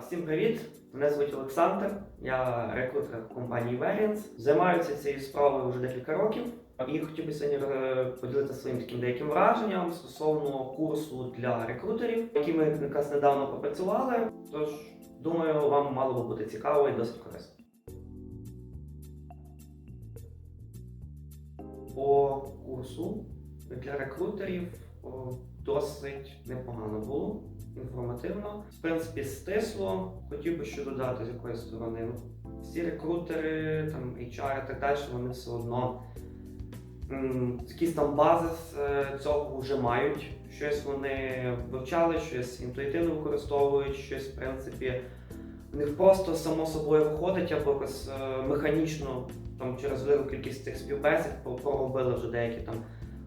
Всім привіт! Мене звуть Олександр, я рекрутер компанії Variance. Займаюся цією справою вже декілька років. І хотів би сьогодні е, поділитися своїм таким деяким враженням стосовно курсу для рекрутерів, який ми якраз недавно попрацювали. Тож, думаю, вам мало би бути цікаво і досить корисно. По курсу для рекрутерів досить непогано було, інформативно. В принципі, стисло. Хотів би що додати з якоїсь сторони. Всі рекрутери, там, HR і так далі, вони все одно якийсь там базис е, цього вже мають. Щось вони вивчали, щось інтуїтивно використовують, щось, в принципі, в них просто само собою виходить або якось е, механічно там через велику кількість цих співбесід про- проробили вже деякі там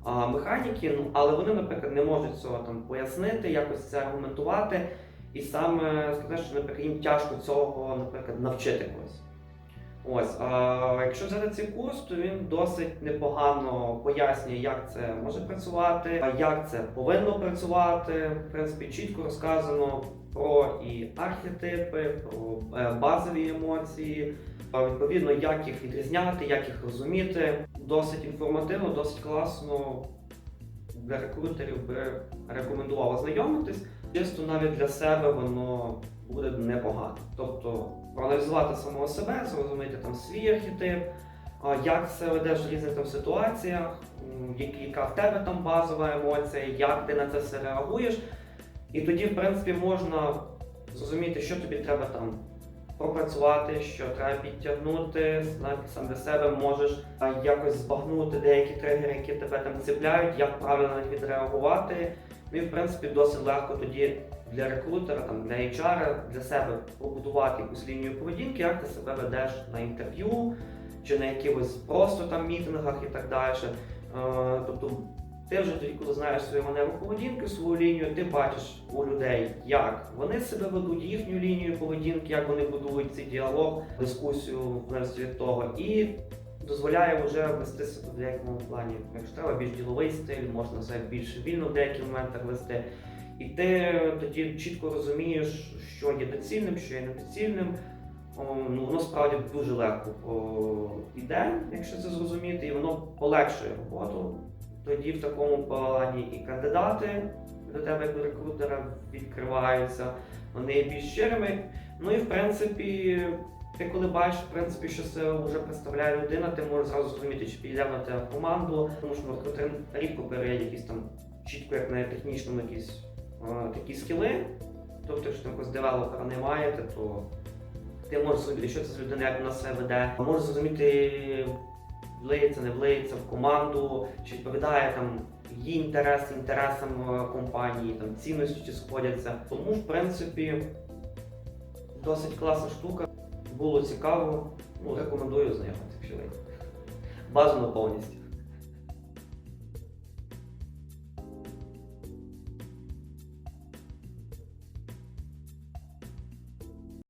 механіки, ну але вони, наприклад, не можуть цього там пояснити, якось це аргументувати, і саме сказати, що наприклад, їм тяжко цього, наприклад, навчити когось. Ось, а якщо взяти цей курс, то він досить непогано пояснює, як це може працювати, а як це повинно працювати. В принципі, чітко розказано про і архетипи, про е, базові емоції, відповідно, як їх відрізняти, як їх розуміти. Досить інформативно, досить класно. Для рекрутерів би рекомендував ознайомитись. Чисто навіть для себе воно буде непогано. Тобто проаналізувати самого себе, зрозуміти там свій архетип, як себе ведеш в різних там ситуаціях, яка в тебе там базова емоція, як ти на це все реагуєш. І тоді, в принципі, можна зрозуміти, що тобі треба там пропрацювати, що треба підтягнути, навіть сам для себе можеш якось збагнути деякі тригери, які тебе там цепляють, як правильно на них відреагувати. І в принципі досить легко тоді для рекрутера, там, для HR, для себе побудувати якусь лінію поведінки, як ти себе ведеш на інтерв'ю чи на якихось просто там мітингах і так далі. Е, тобто ти вже тоді, коли знаєш свою маневу поведінки, свою лінію, ти бачиш у людей, як вони себе ведуть, їхню лінію поведінки, як вони будують цей діалог, дискусію в від того, і дозволяє вже вести себе в деякому плані. Якщо треба більш діловий стиль, можна себе більш вільно в деяких моментах вести. І ти тоді чітко розумієш, що є доцільним, що є недоцільним. Ну, воно справді дуже легко йде, якщо це зрозуміти, і воно полегшує роботу. Тоді в такому плані і кандидати до тебе як до рекрутера відкриваються, вони більш щирими. Ну і в принципі, ти коли бачиш, в принципі, що це вже представляє людина, ти можеш зразу зрозуміти, чи підійде на тебе команду, тому що рекрутер рідко бере якісь там чітко, як на технічному якісь е, такі скіли. Тобто, якщо там якогось девелопера не то ти можеш зрозуміти, що це за людина, як вона себе веде. Можеш зрозуміти, влиється, не влиється в команду, чи відповідає там її інтерес інтересам е, компанії, там цінності чи сходяться. Тому, в принципі, досить класна штука. Було цікаво. Ну, рекомендую знайомитися, якщо ви. Бажано повністю.